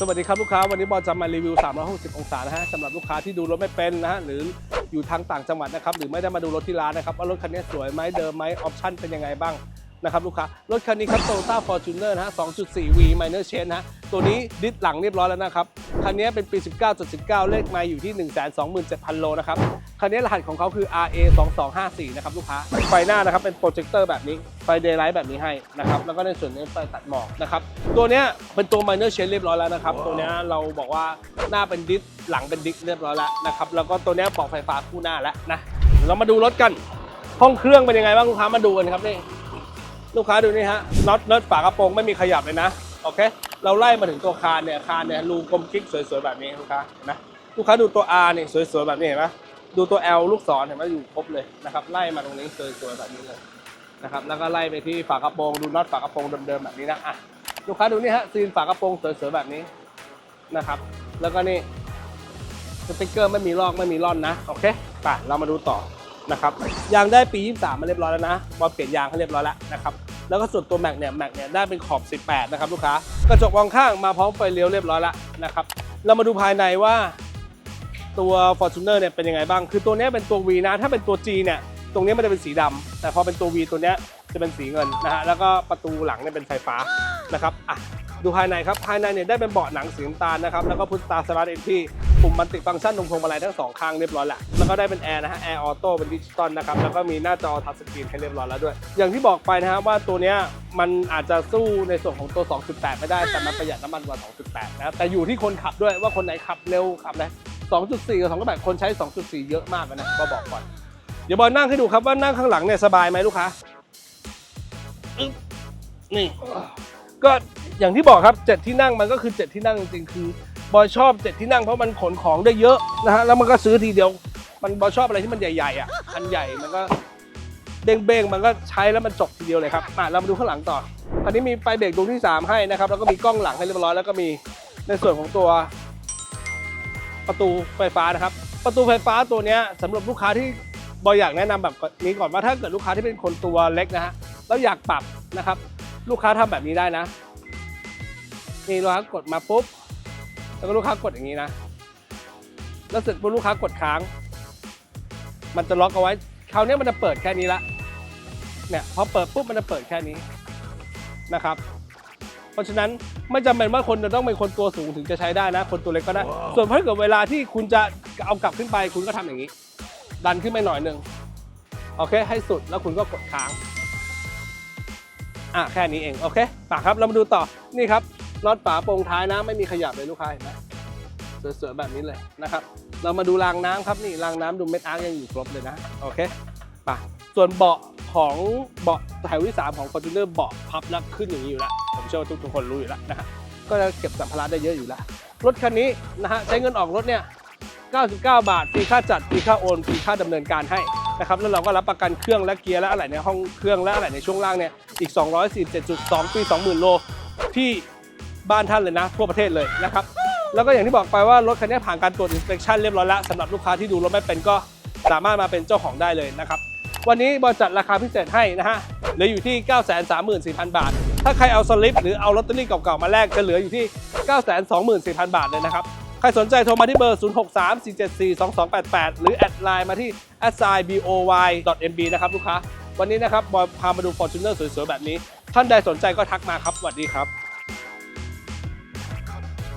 สวัสดีครับลูกค้าวันนี้บอลจะมารีวิว 360 องศานะฮะสำหรับลูกค้าที่ดูรถไม่เป็นนะฮะหรืออยู่ทางต่างจังหวัดนะครับหรือไม่ได้มาดูรถที่ร้านนะครับว่ารถคันนี้สวยไหมเดิมไหมออปชั่นเป็นยังไงบ้างนะครับลูกค้ารถคันนี้ครับ Toyota Fortuner นะฮะ 2.4V Minor Change นะฮะตัวนี้ดิสหลังเรียบร้อยแล้วนะครับคันนี้เป็นปี 19.19 เลขไมล์อยู่ที่ 127,000 โลนะครับ คันนี้รหัสของเขาคือ RA 2254นะครับลูกค้า ไฟหน้านะครับเป็นโปรเจคเตอร์แบบนี้ ไฟเดย์ไลท์แบบนี้ให้นะครับ แล้วก็ในส่วนนี้ไฟตัดหมอกนะครับ ตัวเนี้ยเป็นตัว Minor Change เรียบร้อยแล้วนะครับ ตัวเนี้ยเราบอกว่าหน้าเป็นดิสหลังเป็นดิสเรียบร้อยแล้วนะครับ แล้วก็ตัวเนี้ยเบอกไฟฟ้าคู่หน้าแล้วนะ เรามาดูรถกัน ห้องเครื่องเป็นยังไงบ้างลูกค้ามาดูกันครับนี่ ลูกค้าดูนี่ฮะ น็อตเนิร์ดฝากระโปรงไม่มีขยับเลยนะ โอเค เราไล่มาถึงตัวคานเนี่ย คานเนี่ยรูกลมกิ๊กสวยๆแบบนี้ลูกค้าเห็นไหมลูกค้าดูตัว R เนี่ยสวยๆแบบนี้เห็นไหม ดูตัว L ลูกศรเห็นไหมอยู่ครบเลยนะครับไล่มาตรงนี้สวยๆแบบนี้เลยนะครับแล้วก็ไล่ไปที่ฝากระโปรงดูน็อตฝากระโปรงเดิมๆแบบนี้นะอะลูกค้าดูนี่ฮะซีนฝากระโปรงสวยๆแบบนี้นะครับ แล้วก็นี่สติ๊กเกอร์ไม่มีลอกไม่มีร่อนนะโอเคไปเรามาดูต่อนะครับยางได้ปี 23 มาเรียบร้อยแล้วนะบอลเปลี่ยนยางให้เรียบร้อยแล้วนะครับแล้วก็ส่วนตัวแม็กเนี่ยแม็กเนี่ยได้เป็นขอบ 18 นะครับลูกค้ากระจกมองข้างมาพร้อมไฟเลี้ยวเรียบร้อยแล้วนะครับเรามาดูภายในว่า ตัว Fortuner เนี่ยเป็นยังไงบ้าง คือตัวนี้เป็นตัว V นะ ถ้าเป็นตัว G เนี่ย ตรงนี้มันจะเป็นสีดำแต่พอเป็นตัว V ตัวนี้จะเป็นสีเงินนะฮะ แล้วก็ประตูหลังเนี่ยเป็นไฟฟ้านะครับ อะ ดูภายในครับ ภายในเนี่ยได้เป็นเบาะหนังสีน้ำตาลนะครับ แล้วก็พุทตาสมาร์ทเอนที่ปุ่มมันติฟังก์ชันตรงพวงมาลัยทั้งสองข้างเรียบร้อยแหละแล้วก็ได้เป็นแอร์นะฮะ แอร์ออโต้เป็นดิจิตอลนะครับ แล้วก็มีหน้าจอทัชสกรีนให้เรียบร้อยแล้วด้วย อย่างที่บอกไปนะครับว่าตัวเนี้ยมันอาจจะสู้ในส่วนของตัว 2.8 ไม่ได้ แต่มันประหยัดน้ำมันกว่า 2.8 นะ แต่อยู่ที่คนขับด้วยว่าคนไหนขับเร็วขับอะ 2.4 กับ2.8 คนใช้ 2.4 เยอะมากนะ ก็บอกก่อน เดี๋ยวบอลนั่งให้ดูครับว่านั่งข้างหลังเนี่ยสบายไหมลูกค้านี่ ก็อย่างที่บอกครับเจ็ดที่นั่งมันก็คือเจ็ดที่นั่งจริงๆ คือบอยชอบเจ็ดที่นั่งเพราะมันขนของได้เยอะนะฮะ แล้วมันก็ซื้อทีเดียว มันบอยชอบอะไรที่มันใหญ่ๆอะคันใหญ่มันก็เด้งเบ้งมันก็ใช้แล้วมันจบทีเดียวเลยครับมาเรามาดูข้างหลังต่อคันนี้มีไฟเบรกดวงที่ 3 ให้นะครับ แล้วก็มีกล้องหลังให้เรียบร้อย แล้วก็มีในส่วนของตัว ประตูไฟฟ้านะครับ ประตูไฟฟ้าตัวนี้ยสำหรับลูกค้าที่บอยอยากแนะนำแบบนี้ก่อนว่าถ้าเกิดลูกค้าที่เป็นคนตัวเล็กนะฮะแล้วอยากปรับนะครับ ลูกค้าทำแบบนี้ได้นะนี่ลูกค้ากดมาปุ๊บแล้วก็ลูกค้ากดอย่างนี้นะ แล้วเสร็จปุ๊บลูกค้ากดค้าง มันจะล็อกเอาไว้คราวนี้มันจะเปิดแค่นี้ละเนี่ยพอเปิดปุ๊บมันจะเปิดแค่นี้นะครับ เพราะฉะนั้นไม่จำเป็นว่าคนจะต้องเป็นคนตัวสูงถึงจะใช้ได้นะ คนตัวเล็กก็ได้ ส่วนถ้าเกิดเวลาที่คุณจะเอากลับขึ้นไป คุณก็ทำอย่างนี้ ดันขึ้นไปหน่อยหนึ่งโอเค ให้สุดแล้วคุณก็กดค้างอะแค่นี้เองโอเคป่ะครับเรามาดูต่อนี่ครับน็อตฝาโปร่งท้ายนะไม่มีขยับเลยลูกค้าเห็นไหมสวยๆแบบนี้เลยนะครับ เรามาดูรางน้ำครับนี่รางน้ำดูเม็ดอาร์คยังอยู่ครบเลยนะโอเคป่ะส่วนเบาะ ของเบาะแถวที่สามของ f o r t u n e r เบาะพับแล้วขึ้นอย่างนี้อยู่แล้วผมเชื่อว่าทุกๆคนรู้อยู่แล้วนะฮะก็จะเก็บสัมภาระได้เยอะอยู่แล้ว รถคันนี้นะฮะใช้เงินออกรถเนี่ย 99 บาทฟรีค่าจัดฟรีค่าโอนฟรีค่าดำเนินการให้นะครับแล้วเราก็รับประกันเครื่องและเกียร์และอะไรในห้องเครื่องและอะไรในช่วงล่างเนี่ยอีก 247.2 ปี 20,000 โลที่บ้านท่านเลยนะ ทั่วประเทศเลยนะครับแล้วก็อย่างที่บอกไปว่ารถคันนี้ผ่านการตรวจอินสเปคชั่นเรียบร้อยแล้วสำหรับลูกค้าที่ดูรถไม่เป็นก็สามารถมาเป็นเจ้าของได้เลยนะครับ วันนี้บริษัทราคาพิเศษให้นะฮะเหลืออยู่ที่ 934,000 บาท ถ้าใครเอาสลิปหรือเอาลอตเตอรี่เก่าๆมาแลกจะเหลืออยู่ที่ 924,000 บาทเลยนะครับใครสนใจโทรมาที่เบอร์ 0634742288 หรือแอดไลน์มาที่ s i b o y mb นะครับลูกค้า วันนี้นะครับบอยพามาดู Fortuner สวยๆ แบบนี้ ท่านใดสนใจก็ทักมาครับสวัสดีครับ